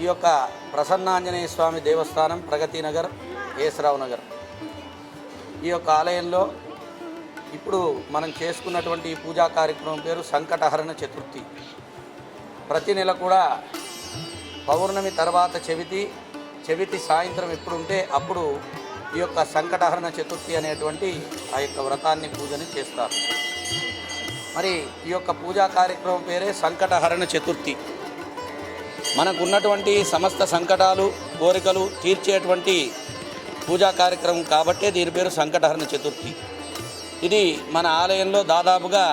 ఈ యొక్క ప్రసన్నాంజనేయ స్వామి దేవస్థానం ప్రగతి నగర్ ఏసరావు నగర్. ఈ యొక్క ఆలయంలో ఇప్పుడు మనం చేసుకున్నటువంటి ఈ పూజా కార్యక్రమం పేరు సంకటహరణ చతుర్థి. ప్రతి నెల కూడా పౌర్ణమి తర్వాత చెవితి చెవితి సాయంత్రం ఎప్పుడుంటే అప్పుడు ఈ యొక్క సంకటహరణ చతుర్థి అనేటువంటి ఆ యొక్క వ్రతాన్ని పూజని చేస్తారు. మరి ఈ యొక్క పూజా కార్యక్రమం పేరే సంకటహరణ చతుర్థి. మనకు ఉన్నటువంటి సమస్త సంకటాలు కోరికలు తీర్చేటువంటి పూజా కార్యక్రమం కాబట్టే దీని పేరు సంకటహరణ చతుర్థి. ఇది మన ఆలయంలో దాదాపుగా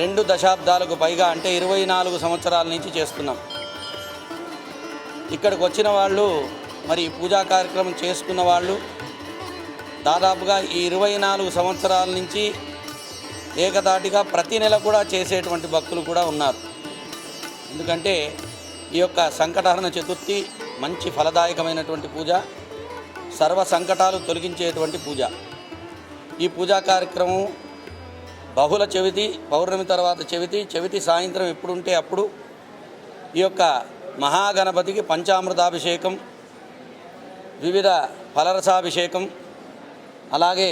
రెండు దశాబ్దాలకు పైగా అంటే ఇరవై నాలుగు సంవత్సరాల నుంచి చేస్తున్నాం. ఇక్కడికి వచ్చిన వాళ్ళు మరి పూజా కార్యక్రమం చేసుకున్న వాళ్ళు దాదాపుగా ఈ ఇరవై నాలుగు సంవత్సరాల నుంచి ఏకదాటిగా ప్రతి నెల కూడా చేసేటువంటి భక్తులు కూడా ఉన్నారు. ఎందుకంటే ఈ యొక్క సంకటహరణ చతుర్థి మంచి ఫలదాయకమైనటువంటి పూజ సర్వ సంకటాలు తొలగించేటువంటి పూజ. ఈ పూజా కార్యక్రమం బహుళ చెవితి పౌర్ణమి తర్వాత చెవితి చెవితి సాయంత్రం ఎప్పుడుంటే అప్పుడు ఈ యొక్క మహాగణపతికి పంచామృతాభిషేకం వివిధ ఫలరసాభిషేకం అలాగే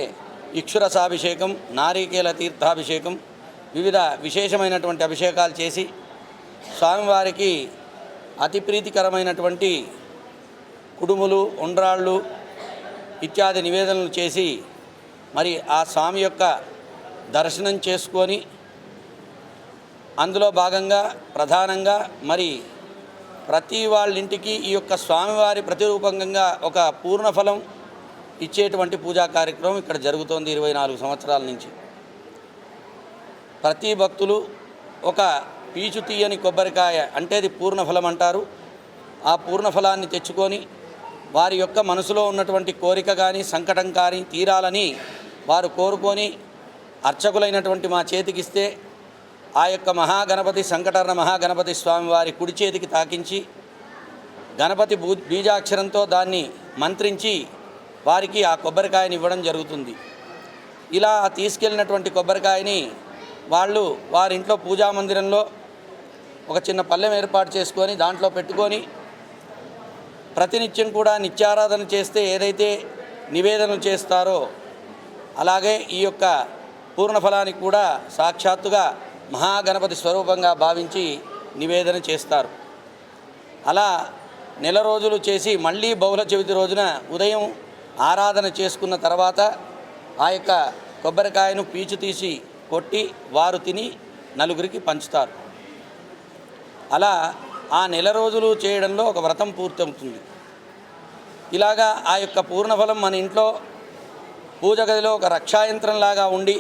ఇక్షురసాభిషేకం నారీకేల తీర్థాభిషేకం వివిధ విశేషమైనటువంటి అభిషేకాలు చేసి స్వామివారికి అతి ప్రీతికరమైనటువంటి కుడుములు ఉండ్రాళ్ళు ఇత్యాది నివేదనలు చేసి మరి ఆ స్వామి యొక్క దర్శనం చేసుకొని అందులో భాగంగా ప్రధానంగా మరి ప్రతి వాళ్ళింటికి ఈ యొక్క స్వామివారి ప్రతిరూపంగా ఒక పూర్ణఫలం ఇచ్చేటువంటి పూజా కార్యక్రమం ఇక్కడ జరుగుతోంది ఇరవై నాలుగు సంవత్సరాల నుంచి. ప్రతి భక్తులు ఒక పీచు తీయని కొబ్బరికాయ అంటే అది పూర్ణఫలం అంటారు. ఆ పూర్ణఫలాన్ని తెచ్చుకొని వారి యొక్క మనసులో ఉన్నటువంటి కోరిక కానీ సంకటం కానీ తీరాలని వారు కోరుకొని అర్చకులైనటువంటి మా చేతికిస్తే ఆ యొక్క మహాగణపతి సంకటరణ మహాగణపతి స్వామి వారి కుడి చేతికి తాకించి గణపతి భూ బీజాక్షరంతో దాన్ని మంత్రించి వారికి ఆ కొబ్బరికాయని ఇవ్వడం జరుగుతుంది. ఇలా తీసుకెళ్ళినటువంటి కొబ్బరికాయని వాళ్ళు వారింట్లో పూజా మందిరంలో ఒక చిన్న పల్లెం ఏర్పాటు చేసుకొని దాంట్లో పెట్టుకొని ప్రతినిత్యం కూడా నిత్యారాధన చేస్తే ఏదైతే నివేదనలు చేస్తారో అలాగే ఈ యొక్క పూర్ణఫలానికి కూడా సాక్షాత్తుగా మహాగణపతి స్వరూపంగా భావించి నివేదన చేస్తారు. అలా నెల రోజులు చేసి మళ్ళీ బహుళ చవితి రోజున ఉదయం ఆరాధన చేసుకున్న తర్వాత ఆ యొక్క కొబ్బరికాయను పీచు తీసి కొట్టి వారు తిని నలుగురికి పంచుతారు. అలా ఆ నెల రోజులు చేయడంలో ఒక వ్రతం పూర్తవుతుంది. ఇలాగా ఆ యొక్క పూర్ణఫలం మన ఇంట్లో పూజ గదిలో ఒక రక్షాయంత్రంలాగా ఉండి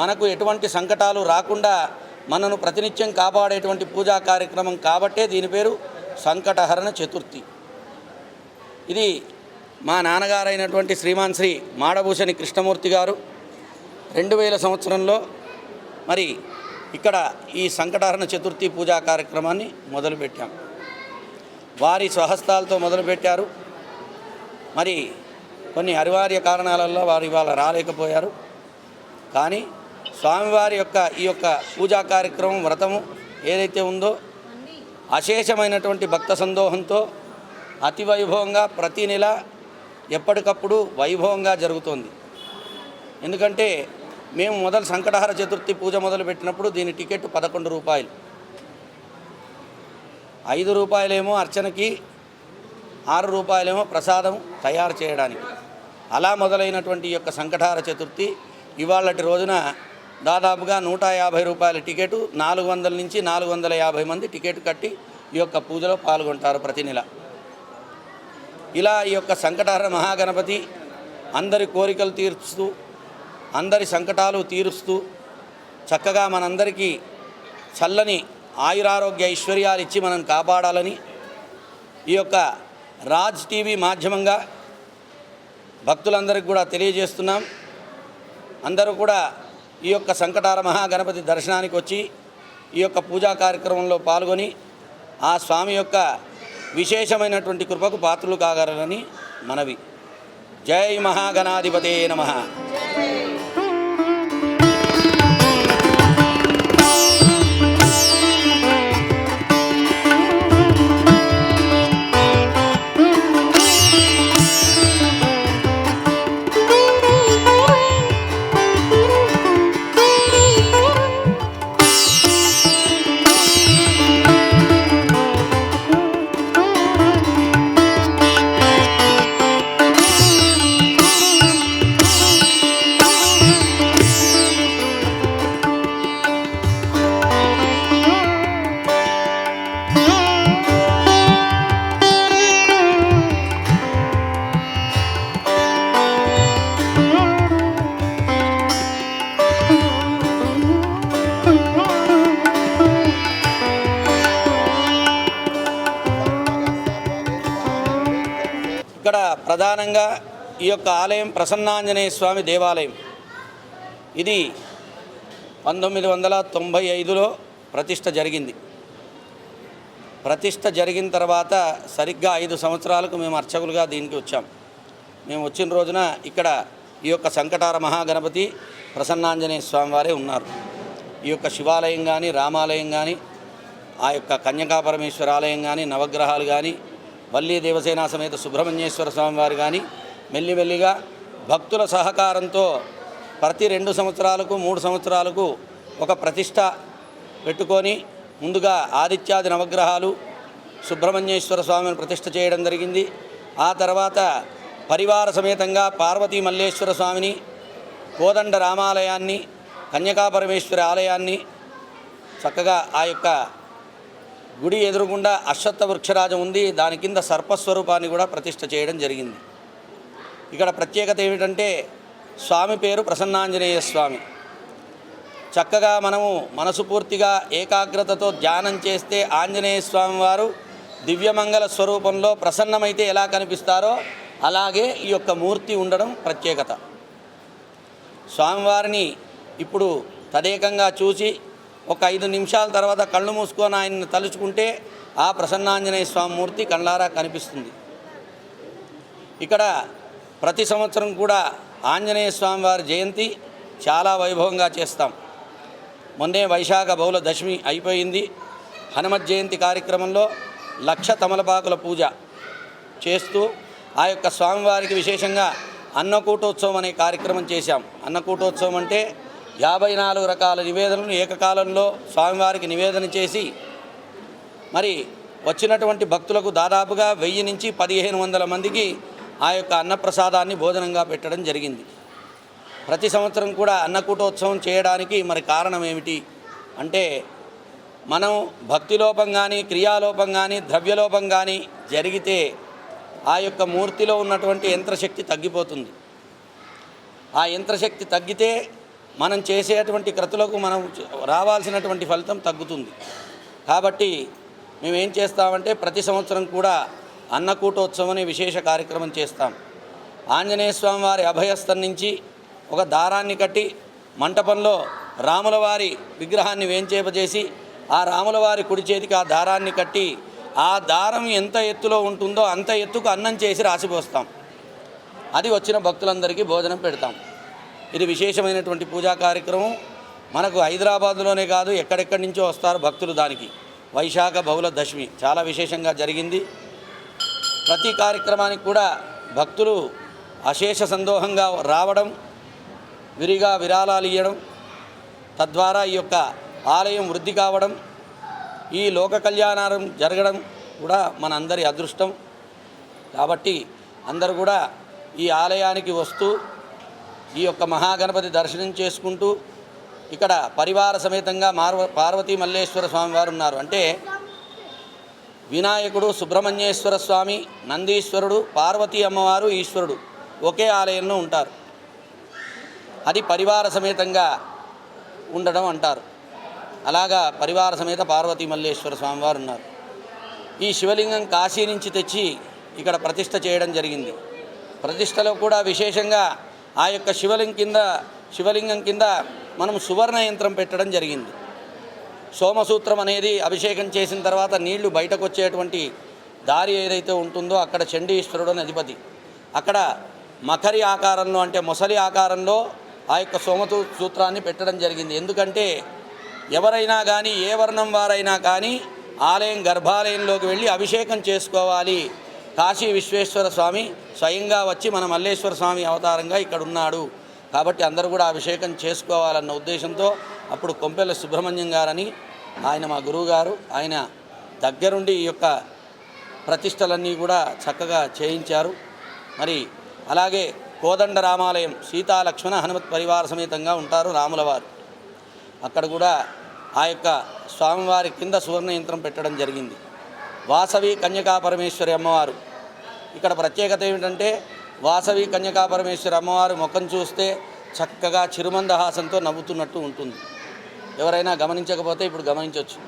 మనకు ఎటువంటి సంకటాలు రాకుండా మనను ప్రతినిత్యం కాపాడేటువంటి పూజా కార్యక్రమం కాబట్టే దీని పేరు సంకటహరణ చతుర్థి. ఇది మా నాన్నగారైనటువంటి శ్రీమాన్ శ్రీ మాడభూషణి కృష్ణమూర్తి గారు రెండు వేల సంవత్సరంలో మరి ఇక్కడ ఈ సంకటహరణ చతుర్థి పూజా కార్యక్రమాన్ని మొదలుపెట్టాం. వారి స్వహస్తాలతో మొదలుపెట్టారు. మరి కొన్ని అనివార్య కారణాలలో వారు ఇవాళ రాలేకపోయారు. కానీ స్వామివారి యొక్క ఈ యొక్క పూజా కార్యక్రమం వ్రతము ఏదైతే ఉందో అశేషమైనటువంటి భక్త సందోహంతో అతి వైభవంగా ప్రతి నెల ఎప్పటికప్పుడు వైభవంగా జరుగుతోంది. ఎందుకంటే మేము మొదలు సంకటహార చతుర్థి పూజ మొదలుపెట్టినప్పుడు దీని టికెట్ పదకొండు రూపాయలు. ఐదు రూపాయలేమో అర్చనకి ఆరు రూపాయలేమో ప్రసాదం తయారు చేయడానికి. అలా మొదలైనటువంటి ఈ యొక్క సంకటహార చతుర్థి ఇవాళటి రోజున దాదాపుగా నూట యాభై రూపాయల టికెట్ నాలుగు వందల నుంచి నాలుగు వందల యాభై మంది టికెట్ కట్టి ఈ యొక్క పూజలో పాల్గొంటారు ప్రతి నెల. ఇలా ఈ యొక్క సంకటహర మహాగణపతి అందరి కోరికలు తీర్చుతూ అందరి సంకటాలు తీరుస్తూ చక్కగా మనందరికీ చల్లని ఆయురారోగ్య ఐశ్వర్యాలు ఇచ్చి మనం కాపాడాలని ఈ యొక్క రాజ్ టీవీ మాధ్యమంగా భక్తులందరికీ కూడా తెలియజేస్తున్నాం. అందరూ కూడా ఈ యొక్క సంకటార మహాగణపతి దర్శనానికి వచ్చి ఈ యొక్క పూజా కార్యక్రమంలో పాల్గొని ఆ స్వామి యొక్క విశేషమైనటువంటి కృపకు పాత్రలు కాగలరని మనవి. జై మహాగణాధిపతే నమః. ప్రధానంగా ఈ యొక్క ఆలయం ప్రసన్నాంజనేయ స్వామి దేవాలయం. ఇది పంతొమ్మిది వందల తొంభై ఐదులో ప్రతిష్ట జరిగింది. ప్రతిష్ట జరిగిన తర్వాత సరిగ్గా ఐదు సంవత్సరాలకు మేము అర్చకులుగా దీనికి వచ్చాం. మేము వచ్చిన రోజున ఇక్కడ ఈ యొక్క సంకటార మహాగణపతి ప్రసన్నాంజనేయ స్వామివారే ఉన్నారు. ఈ యొక్క శివాలయం కానీ రామాలయం కానీ ఆ యొక్క కన్యకాపరమేశ్వర ఆలయం కానీ నవగ్రహాలు కానీ వల్లీ దేవసేన సమేత సుబ్రహ్మణ్యేశ్వర స్వామి వారు కానీ మెల్లిమెల్లిగా భక్తుల సహకారంతో ప్రతి రెండు సంవత్సరాలకు మూడు సంవత్సరాలకు ఒక ప్రతిష్ట పెట్టుకొని ముందుగా ఆదిత్యాది నవగ్రహాలు సుబ్రహ్మణ్యేశ్వర స్వామిని ప్రతిష్ట చేయడం జరిగింది. ఆ తర్వాత పరివార సమేతంగా పార్వతీ మల్లేశ్వర స్వామిని కోదండ రామాలయాన్ని కన్యకాపరమేశ్వరి ఆలయాన్ని చక్కగా ఆ యొక్క గుడి ఎదురుగుండా అశ్వత్థ వృక్షరాజం ఉంది. దాని కింద సర్పస్వరూపాన్ని కూడా ప్రతిష్ట చేయడం జరిగింది. ఇక్కడ ప్రత్యేకత ఏమిటంటే స్వామి పేరు ప్రసన్నాంజనేయ స్వామి. చక్కగా మనము మనసు పూర్తిగా ఏకాగ్రతతో ధ్యానం చేస్తే ఆంజనేయ స్వామి వారు దివ్యమంగళ స్వరూపంలో ప్రసన్నమైతే ఎలా కనిపిస్తారో అలాగే ఈ యొక్క మూర్తి ఉండడం ప్రత్యేకత. స్వామివారిని ఇప్పుడు తదేకంగా చూసి ఒక ఐదు నిమిషాల తర్వాత కళ్ళు మూసుకొని ఆయన్ని తలుచుకుంటే ఆ ప్రసన్నాంజనేయ స్వామి మూర్తి కళ్ళారా కనిపిస్తుంది. ఇక్కడ ప్రతి సంవత్సరం కూడా ఆంజనేయ స్వామి వారి జయంతి చాలా వైభవంగా చేస్తాం. మొన్నే వైశాఖ బహుళ దశమి అయిపోయింది. హనుమత్ జయంతి కార్యక్రమంలో లక్ష తమలపాకుల పూజ చేస్తూ ఆ యొక్క స్వామివారికి విశేషంగా అన్నకూటోత్సవం అనే కార్యక్రమం చేశాం. అన్నకూటోత్సవం అంటే యాభై నాలుగు రకాల నివేదనలు ఏకకాలంలో స్వామివారికి నివేదన చేసి మరి వచ్చినటువంటి భక్తులకు దాదాపుగా వెయ్యి నుంచి పదిహేను వందల మందికి ఆ యొక్క అన్నప్రసాదాన్ని భోజనంగా పెట్టడం జరిగింది. ప్రతి సంవత్సరం కూడా అన్నకూటోత్సవం చేయడానికి మరి కారణం ఏమిటి అంటే మనం భక్తిలోపం కానీ క్రియాలోపం కానీ ద్రవ్యలోపం కానీ జరిగితే ఆ యొక్క మూర్తిలో ఉన్నటువంటి యంత్రశక్తి తగ్గిపోతుంది. ఆ యంత్రశక్తి తగ్గితే మనం చేసేటువంటి క్రతులకు మనం రావాల్సినటువంటి ఫలితం తగ్గుతుంది. కాబట్టి మేమేం చేస్తామంటే ప్రతి సంవత్సరం కూడా అన్నకూటోత్సవం అనే విశేష కార్యక్రమం చేస్తాం. ఆంజనేయ స్వామి వారి అభయస్థం నుంచి ఒక దారాన్ని కట్టి మంటపంలో రాముల వారి విగ్రహాన్ని వేంచేపజేసి ఆ రాముల వారి కుడి చేతికి ఆ దారాన్ని కట్టి ఆ దారం ఎంత ఎత్తులో ఉంటుందో అంత ఎత్తుకు అన్నం చేసి రాసిపోస్తాం. అది వచ్చిన భక్తులందరికీ భోజనం పెడతాం. ఇది విశేషమైనటువంటి పూజా కార్యక్రమం. మనకు హైదరాబాద్లోనే కాదు ఎక్కడెక్కడి నుంచో వస్తారు భక్తులు దానికి. వైశాఖ బహుళ దశమి చాలా విశేషంగా జరిగింది. ప్రతి కార్యక్రమానికి కూడా భక్తులు అశేష సందోహంగా రావడం విరిగా విరాళాలు ఇవ్వడం తద్వారా ఈ యొక్క ఆలయం వృద్ధి కావడం ఈ లోక కళ్యాణారం జరగడం కూడా మన అందరి అదృష్టం. కాబట్టి అందరూ కూడా ఈ ఆలయానికి వస్తూ ఈ యొక్క మహాగణపతి దర్శనం చేసుకుంటూ ఇక్కడ పరివార సమేతంగా మార్వ పార్వతీ మల్లేశ్వర స్వామి వారు ఉన్నారు. అంటే వినాయకుడు సుబ్రహ్మణ్యేశ్వర స్వామి నందీశ్వరుడు పార్వతీ అమ్మవారు ఈశ్వరుడు ఒకే ఆలయంలో ఉంటారు. అది పరివార సమేతంగా ఉండడం అంటారు. అలాగా పరివార సమేత పార్వతీ మల్లేశ్వర స్వామివారు ఉన్నారు. ఈ శివలింగం కాశీ నుంచి తెచ్చి ఇక్కడ ప్రతిష్ట చేయడం జరిగింది. ప్రతిష్టలో కూడా విశేషంగా ఆ యొక్క శివలింగం కింద శివలింగం కింద మనం సువర్ణ యంత్రం పెట్టడం జరిగింది. సోమసూత్రం అనేది అభిషేకం చేసిన తర్వాత నీళ్ళు బయటకు వచ్చేటువంటి దారి ఏదైతే ఉంటుందో అక్కడ చండీశ్వరుడు అని అధిపతి. అక్కడ మకరి ఆకారంలో అంటే మొసలి ఆకారంలో ఆ యొక్క సోమతూ సూత్రాన్ని పెట్టడం జరిగింది. ఎందుకంటే ఎవరైనా కానీ ఏ వర్ణం వారైనా కానీ ఆలయం గర్భాలయంలోకి వెళ్ళి అభిషేకం చేసుకోవాలి. కాశీ విశ్వేశ్వర స్వామి స్వయంగా వచ్చి మన మల్లేశ్వర స్వామి అవతారంగా ఇక్కడ ఉన్నాడు. కాబట్టి అందరూ కూడా అభిషేకం చేసుకోవాలన్న ఉద్దేశంతో అప్పుడు కొంపెల్ల సుబ్రహ్మణ్యం గారని ఆయన మా గురువు గారు ఆయన దగ్గరుండి ఈ యొక్క ప్రతిష్టలన్నీ కూడా చక్కగా చేయించారు. మరి అలాగే కోదండ రామాలయం సీతాలక్ష్మణ హనుమత్ పరివార సమేతంగా ఉంటారు రాములవారు. అక్కడ కూడా ఆ యొక్క స్వామివారి కింద సువర్ణ యంత్రం పెట్టడం జరిగింది. వాసవి కన్యకా పరమేశ్వరి అమ్మవారు. ఇక్కడ ప్రత్యేకత ఏమిటంటే వాసవి కన్యకాపరమేశ్వర అమ్మవారి అమ్మవారు ముఖం చూస్తే చక్కగా చిరుమందహాసంతో నవ్వుతున్నట్టు ఉంటుంది. ఎవరైనా గమనించకపోతే ఇప్పుడు గమనించవచ్చు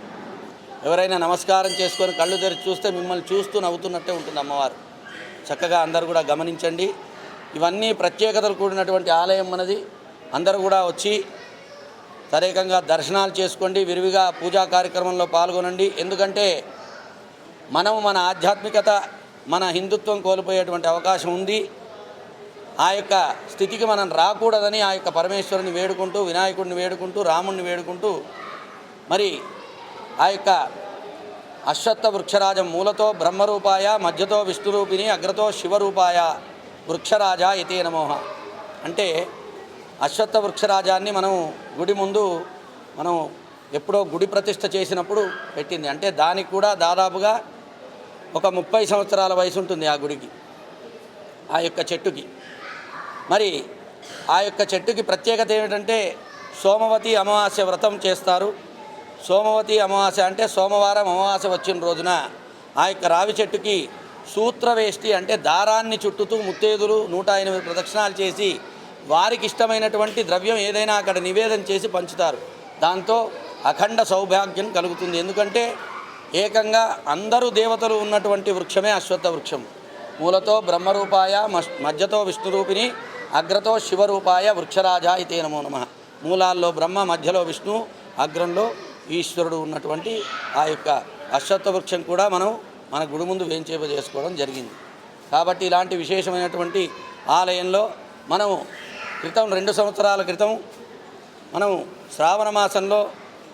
ఎవరైనా నమస్కారం చేసుకొని కళ్ళు తెరిచి చూస్తే మిమ్మల్ని చూస్తూ నవ్వుతున్నట్టే ఉంటుంది అమ్మవారు. చక్కగా అందరు కూడా గమనించండి. ఇవన్నీ ప్రత్యేకతలు కూడినటువంటి ఆలయం మనది. అందరూ కూడా వచ్చి తరేకంగా దర్శనాలు చేసుకోండి విరివిగా పూజా కార్యక్రమంలో పాల్గొనండి. ఎందుకంటే మనం మన ఆధ్యాత్మికత మన హిందుత్వం కోల్పోయేటువంటి అవకాశం ఉంది. ఆ యొక్క స్థితికి మనం రాకూడదని ఆ యొక్క పరమేశ్వరుని వేడుకుంటూ వినాయకుడిని వేడుకుంటూ రాముడిని వేడుకుంటూ మరి ఆ యొక్క అశ్వత్థ వృక్షరాజం మూలతో బ్రహ్మరూపాయ మధ్యతో విష్ణురూపిణి అగ్రతో శివరూపాయ వృక్షరాజ ఇతే నమోహ. అంటే అశ్వత్థ వృక్షరాజాన్ని మనం గుడి ముందు మనం ఎప్పుడో గుడి ప్రతిష్ఠ చేసినప్పుడు పెట్టింది. అంటే దానికి కూడా దాదాపుగా ఒక ముప్పై సంవత్సరాల వయసు ఉంటుంది ఆ గుడికి ఆ యొక్క చెట్టుకి. మరి ఆ యొక్క చెట్టుకి ప్రత్యేకత ఏమిటంటే సోమవతి అమావాస్య వ్రతం చేస్తారు. సోమవతి అమావాస్య అంటే సోమవారం అమావాస్య వచ్చిన రోజున ఆ యొక్క రావి చెట్టుకి సూత్రవేష్టి అంటే దారాన్ని చుట్టుతూ ముత్తేదులు నూట ఎనిమిది ప్రదక్షిణాలు చేసి వారికి ఇష్టమైనటువంటి ద్రవ్యం ఏదైనా అక్కడ నివేదన చేసి పంచుతారు. దాంతో అఖండ సౌభాగ్యం కలుగుతుంది. ఎందుకంటే ఏకంగా అందరూ దేవతలు ఉన్నటువంటి వృక్షమే అశ్వత్థ వృక్షం. మూలతో బ్రహ్మరూపాయ మధ్యతో విష్ణురూపిణి అగ్రతో శివరూపాయ వృక్షరాజ ఇతే నమో నమ. మూలాల్లో బ్రహ్మ మధ్యలో విష్ణు అగ్రంలో ఈశ్వరుడు ఉన్నటువంటి ఆ యొక్క అశ్వత్థ వృక్షం కూడా మనం మన గుడి ముందు వేంచేప చేసుకోవడం జరిగింది. కాబట్టి ఇలాంటి విశేషమైనటువంటి ఆలయంలో మనము క్రితం రెండు సంవత్సరాల క్రితం మనం శ్రావణ మాసంలో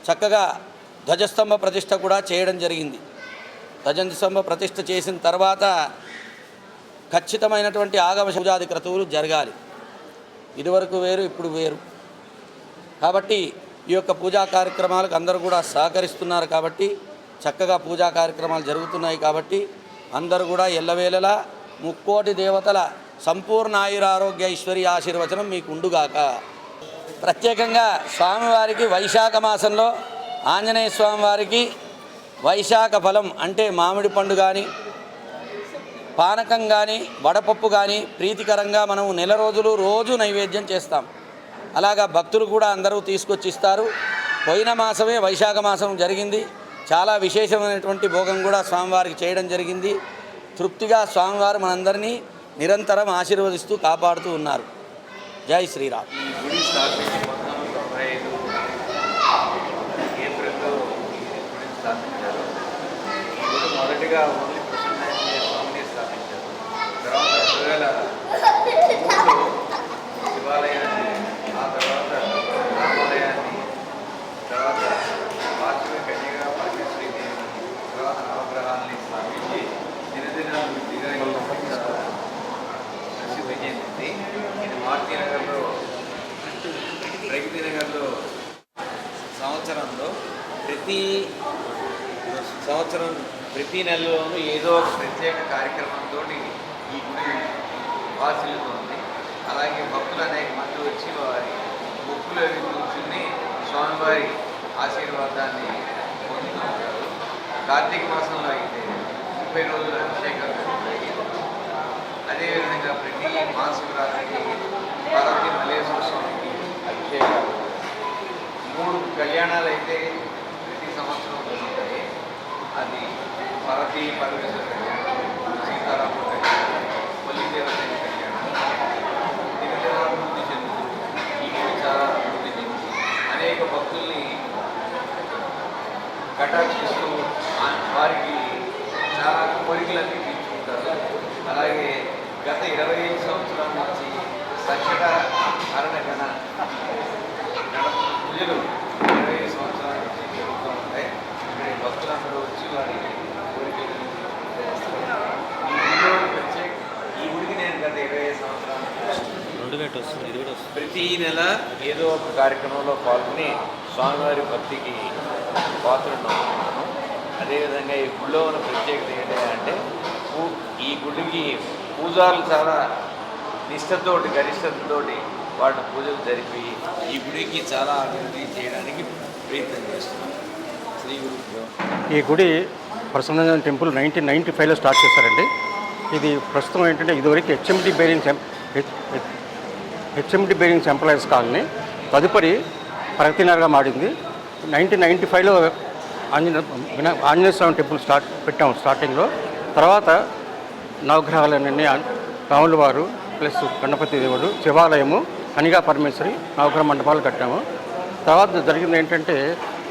చక్కగా ధ్వజస్తంభ ప్రతిష్ట కూడా చేయడం జరిగింది. ధ్వజస్తంభ ప్రతిష్ట చేసిన తర్వాత ఖచ్చితమైనటువంటి ఆగమ పూజాది క్రతువులు జరగాలి. ఇదివరకు వేరు ఇప్పుడు వేరు. కాబట్టి ఈ యొక్క పూజా కార్యక్రమాలకు అందరూ కూడా సహకరిస్తున్నారు కాబట్టి చక్కగా పూజా కార్యక్రమాలు జరుగుతున్నాయి కాబట్టి అందరూ కూడా ఎల్లవేళలా ముక్కోటి దేవతల సంపూర్ణ ఆయురారోగ్య ఐశ్వర్య ఆశీర్వచనం మీకు ఉండుగాక. ప్రత్యేకంగా స్వామివారికి వైశాఖ మాసంలో ఆంజనేయ స్వామి వారికి వైశాఖ ఫలం అంటే మామిడి పండు కానీ పానకం కానీ వడపప్పు కానీ ప్రీతికరంగా మనం నెల రోజులు రోజు నైవేద్యం చేస్తాం. అలాగా భక్తులు కూడా అందరూ తీసుకొచ్చి ఇస్తారు పోయిన మాసమే వైశాఖ మాసం జరిగింది. చాలా విశేషమైనటువంటి భోగం కూడా స్వామివారికి చేయడం జరిగింది. తృప్తిగా స్వామివారు మనందరినీ నిరంతరం ఆశీర్వదిస్తూ కాపాడుతూ ఉన్నారు. జై శ్రీరామ్ ఈ గుడి స్థాపించి పంతొమ్మిది తొంభై ఐదు ఏప్రిల్లో ఈ గుడిని స్థాపించారు ఈ గుడి మొదటిగా ఓన్లీ ప్రసన్నాంజనేయ స్వామిని స్థాపించారు తర్వాత రెండు వేల మూడులో శివాలయాన్ని ఆ తర్వాత రామాలయాన్ని తర్వాత వాసవి కన్యగా పరమేశ్వరి దేవిని తర్వాత నవగ్రహాలని స్థాపించి దినదినాభివృద్ధిగా ఈ గుడి చాలా ప్రసిద్ధి చెందింది ఇది మారుతి నగర్లో ప్రగతి నగర్లో సంవత్సరంలో ప్రతి సంవత్సరం ప్రతి నెలలోనూ ఏదో ఒక ప్రత్యేక కార్యక్రమంతో ఈ గుడి వాసిల్లుతోంది. అలాగే భక్తులు అనేక మంది వచ్చి వారి మొక్కులు అవి కూర్చుని స్వామివారి ఆశీర్వాదాన్ని పొందుతూ ఉంటారు. కార్తీక మాసంలో అయితే ముప్పై రోజుల అభిషేకాలు జరుగుతాయి అదేవిధంగా ప్రతి మాసరాత్రికి పార్వతి మల్లేశ్వర స్వామికి అభిషేకాలు. మూడు కళ్యాణాలు అయితే ప్రతి సంవత్సరం జరుగుతాయి అది పార్వతీ పరమేశ్వర కళ్యాణం సీతారాముల కళ్యాణం కొల్లిదేవత కళ్యాణం దినదిన అభివృద్ధి చెందుతుంది ఈ చాలా అభివృద్ధి చెందుతూ అనేక భక్తుల్ని కటాక్షిస్తూ వారికి చాలా కోరికలన్నీ తీర్చుకుంటారు. అలాగే గత ఇరవై ఐదు సంవత్సరాల నుంచి సంకట హరణగణ గణ పూజలు ఇరవై ఐదు సంవత్సరాల నుంచి జరుగుతూ ఉంటాయి. ఇక్కడ భక్తులందరూ వచ్చి వారి కోరికలు తీర్చుకుంటారు. ఈ గుడిలో ప్రత్యేక ఈ గుడికి నేను గత ఇరవై ఐదు సంవత్సరాల నుంచి రెండు గంట వస్తుంది ఇది కూడా వస్తుంది ప్రతి నెల ఏదో ఒక కార్యక్రమంలో పాల్గొని స్వామివారి భక్తికి పాత్రను అవుతున్నాను అదేవిధంగా ఈ గుడిలో ఉన్న ప్రత్యేకత ఏంటంటే ఈ గుడికి పూజారులు చాలా నిష్ఠతోటి గరిష్టతతోటి వాటి పూజలు జరిపి ఈ గుడికి చాలా అభివృద్ధి చేయడానికి ప్రయత్నం చేస్తున్నాను శ్రీ గురు ఈ గుడి ప్రసన్న టెంపుల్ నైన్టీన్ నైంటీ ఫైవ్లో స్టార్ట్ చేశారండి. ఇది ప్రస్తుతం ఏంటంటే ఇదివరకు HMD bearings HMD bearings employees colony తదుపరి ప్రగతినగర్గా మారింది నైన్టీన్ నైంటీ ఫైవ్లో ఆంజనే ఆంజనేయస్వామి ఆంజనేయ స్వామి టెంపుల్ స్టార్ట్ పెట్టాము స్టార్టింగ్లో. తర్వాత నవగ్రహాలన్నీ రాముల వారు ప్లస్ గణపతి దేవుడు శివాలయము కనిగా పరమేశ్వరి నవగ్రహ మండపాలు కట్టాము. తర్వాత జరిగింది ఏంటంటే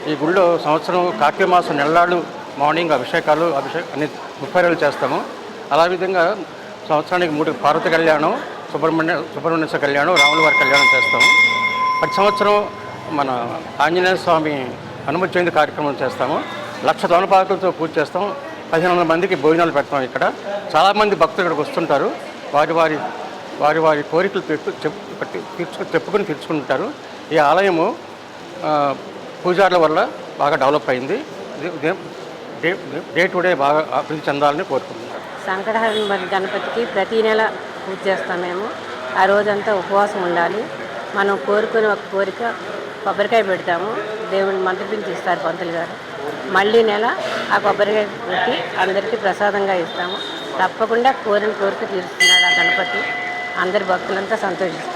ఈ గుళ్ళో సంవత్సరం కార్తీక మాసం నెలలాడు మార్నింగ్ అభిషేకాలు అభిషేక్ అన్ని ముప్పై రోజులు చేస్తాము. అలా విధంగా సంవత్సరానికి మూడు పార్వతి కళ్యాణం సుబ్రహ్మణ్య సుబ్రహ్మణ్యేశ్వర కళ్యాణం రాముల వారి కళ్యాణం చేస్తాము ప్రతి సంవత్సరం మన ఆంజనేయ స్వామి హనుమతి జయంతి కార్యక్రమం చేస్తాము. లక్ష తోనపాకులతో పూజ చేస్తాం. పదిహేను వందల మందికి భోజనాలు పెడతాం ఇక్కడ. చాలామంది భక్తులు ఇక్కడికి వస్తుంటారు. వారి వారి వారి వారి కోరికలు చెప్పు తీర్చు చెప్పుకొని తీర్చుకుంటారు. ఈ ఆలయము పూజారుల వల్ల బాగా డెవలప్ అయింది. డే టు డే బాగా అభివృద్ధి చెందాలని కోరుకుంటున్నారు సంకటహరణ గణపతికి ప్రతి నెల పూజ చేస్తాం మేము. ఆ రోజంతా ఉపవాసం ఉండాలి. మనం కోరుకునే ఒక కోరిక కొబ్బరికాయ పెడతాము. దేవుని మంత్రపించి ఇస్తారు పంతులు గారు. మళ్ళీ నెల ఆ కొబ్బరికాయ పెట్టి అందరికీ ప్రసాదంగా ఇస్తాము. తప్పకుండా కోరిన కోరిక తీరుస్తున్నాడు ఆ గణపతి. అందరి భక్తులంతా సంతోషిస్తారు.